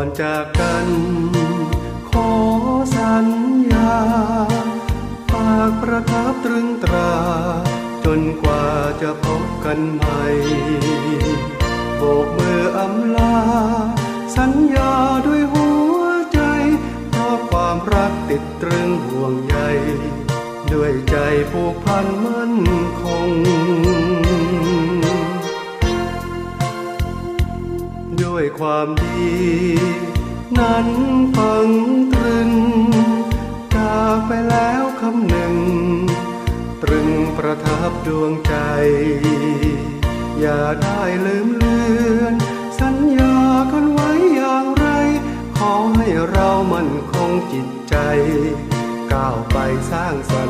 อนจากกัน ขอสัญญาฝากประทับตรึงตรา จนกว่าจะพบกันใหม่โบกมืออำลา สัญญาด้วยหัวใจ เพราะความรักติดตรึงห่วงใย ด้วยใจผูกพันมั่นคง ด้วยความดี นั้นฝังตรึงจากไปแล้วคำหนึ่ง ตรึงประทับดวงใจ อย่าได้ลืมเลือน สัญญากันไว้อย่างไร ขอให้เรามั่นคงจิตใจ ก้าวไปสร้างสรร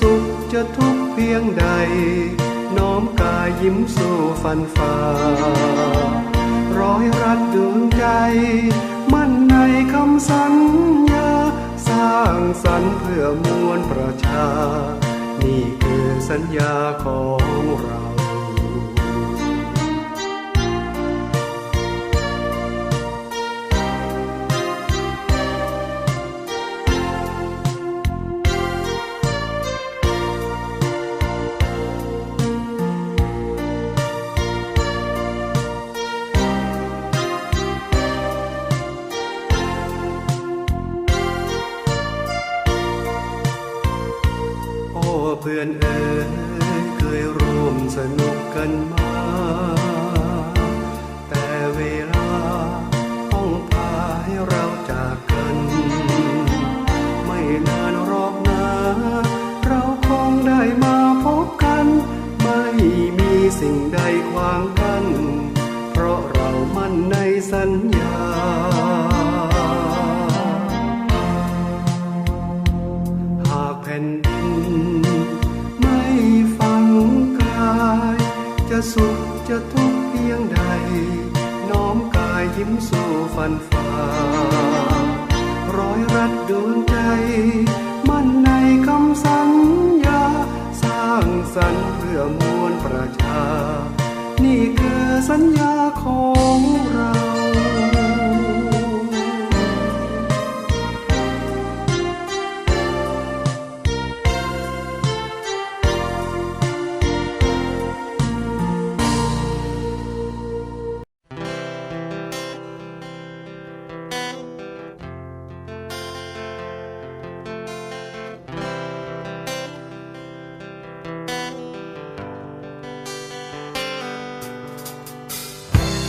สุขจะทุกข์เพียงใด น้อมกายยิ้มสู่ฟันฝ่าร้อยรัดดวงใจ มั่นในคำสัญญา สร้างสรรค์เพื่อมวลประชา นี่คือสัญญาของเรา เพื่อนเอ๋ยเคยร่วมสนุกกันมา แต่เวลาต้องพาให้เราจากกัน ไม่นานหรอกนะเราคงได้มาพบกัน ไม่มีสิ่งใดขวาง สัญญาของเรา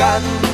กัน